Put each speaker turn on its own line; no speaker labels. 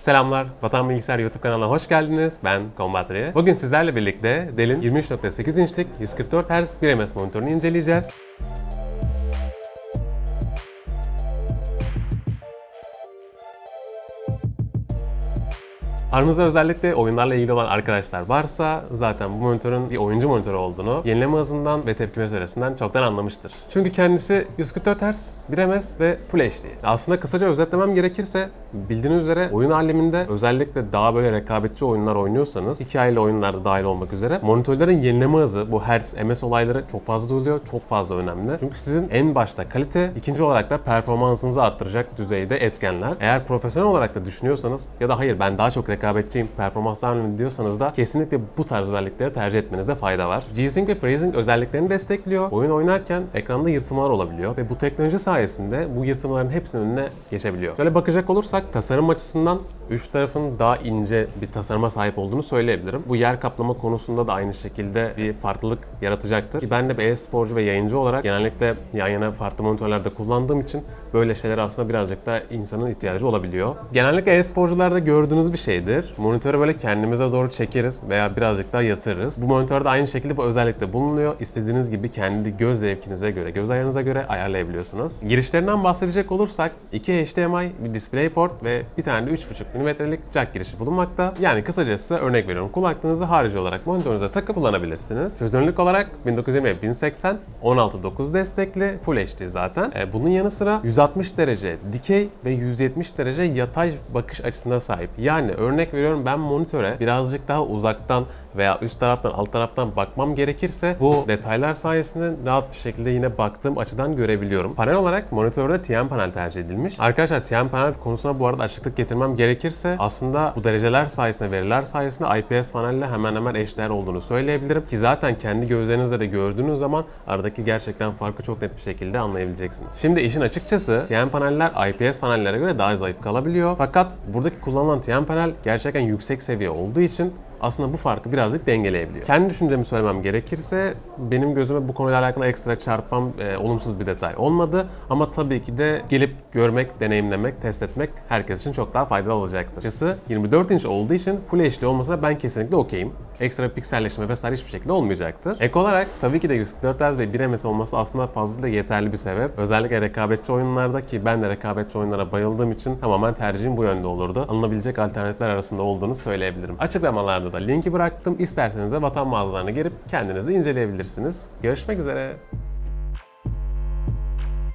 Selamlar, Vatan Bilgisayar YouTube kanalına hoş geldiniz. Ben Combatri. Bugün sizlerle birlikte Dell'in 23.8 inçlik 144 Hz 1ms monitörünü inceleyeceğiz. Aranızda özellikle oyunlarla ilgili olan arkadaşlar varsa zaten bu monitörün bir oyuncu monitörü olduğunu yenileme hızından ve tepkime süresinden çoktan anlamıştır. Çünkü kendisi 144 Hz, 1ms ve Full HD. Aslında kısaca özetlemem gerekirse bildiğiniz üzere oyun aleminde özellikle daha böyle rekabetçi oyunlar oynuyorsanız hikayeli oyunlarda dahil olmak üzere monitörlerin yenileme hızı bu Hz, ms olayları çok fazla duyuluyor, çok fazla önemli. Çünkü sizin en başta kalite, ikinci olarak da performansınızı arttıracak düzeyde etkenler. Eğer profesyonel olarak da düşünüyorsanız ya da hayır ben daha çok rekabetçiyim, performans daha önemli diyorsanız da kesinlikle bu tarz özellikleri tercih etmenize fayda var. G-Sync ve FreeSync özelliklerini destekliyor. Oyun oynarken ekranda yırtmalar olabiliyor ve bu teknoloji sayesinde bu yırtmaların hepsinin önüne geçebiliyor. Şöyle bakacak olursak tasarım açısından üç tarafın daha ince bir tasarıma sahip olduğunu söyleyebilirim. Bu yer kaplama konusunda da aynı şekilde bir farklılık yaratacaktır. Ben de bir e-sporcu ve yayıncı olarak genellikle yan yana farklı monitörlerde kullandığım için böyle şeyler aslında birazcık da insanın ihtiyacı olabiliyor. Genellikle e-sporcularda gördüğünüz bir şeydir. Monitörü böyle kendimize doğru çekeriz veya birazcık daha yatırırız. Bu monitörde aynı şekilde bu özellikle bulunuyor. İstediğiniz gibi kendi göz zevkinize göre, göz ayarınıza göre ayarlayabiliyorsunuz. Girişlerinden bahsedecek olursak 2 HDMI, bir DisplayPort ve bir tane de 3.5 mm'lik jack girişi bulunmakta. Yani kısacası örnek veriyorum. Kulaklığınızı harici olarak monitörünüze takıp kullanabilirsiniz. Çözünürlük olarak 1920 1080 16.9 destekli Full HD zaten. E, bunun yanı sıra 160 derece dikey ve 170 derece yatay bakış açısına sahip. Yani örnek veriyorum ben monitöre birazcık daha uzaktan veya üst taraftan alt taraftan bakmam gerekirse bu detaylar sayesinde rahat bir şekilde yine baktığım açıdan görebiliyorum. Panel olarak monitörde TN panel tercih edilmiş. Arkadaşlar TN panel konusuna bu arada açıklık getirmem gerekirse aslında bu dereceler sayesinde veriler sayesinde IPS panelle hemen hemen eşdeğer olduğunu söyleyebilirim. Ki zaten kendi gözlerinizle de gördüğünüz zaman aradaki gerçekten farkı çok net bir şekilde anlayabileceksiniz. Şimdi işin açıkçası TN paneller IPS panellere göre daha zayıf kalabiliyor. Fakat buradaki kullanılan TN panel gerçekten yüksek seviye olduğu için aslında bu farkı birazcık dengeleyebiliyor. Kendi düşüncemi söylemem gerekirse benim gözüme bu konuyla alakalı ekstra çarpan e, olumsuz bir detay olmadı. Ama tabii ki de gelip görmek, deneyimlemek, test etmek herkes için çok daha faydalı olacaktır. Açıkçası 24 inç olduğu için Full HD olmasına ben kesinlikle okeyim. Ekstra pikselleşme vesaire hiçbir şekilde olmayacaktır. Ek olarak tabii ki de 144 Hz ve 1 ms olması aslında fazlasıyla yeterli bir sebep. Özellikle rekabetçi oyunlarda ki ben de rekabetçi oyunlara bayıldığım için tamamen tercihim bu yönde olurdu. Alınabilecek alternatifler arasında olduğunu söyleyebilirim. Açıklamalarda da linki bıraktım. İsterseniz de vatan mağazalarına girip kendiniz de inceleyebilirsiniz. Görüşmek üzere.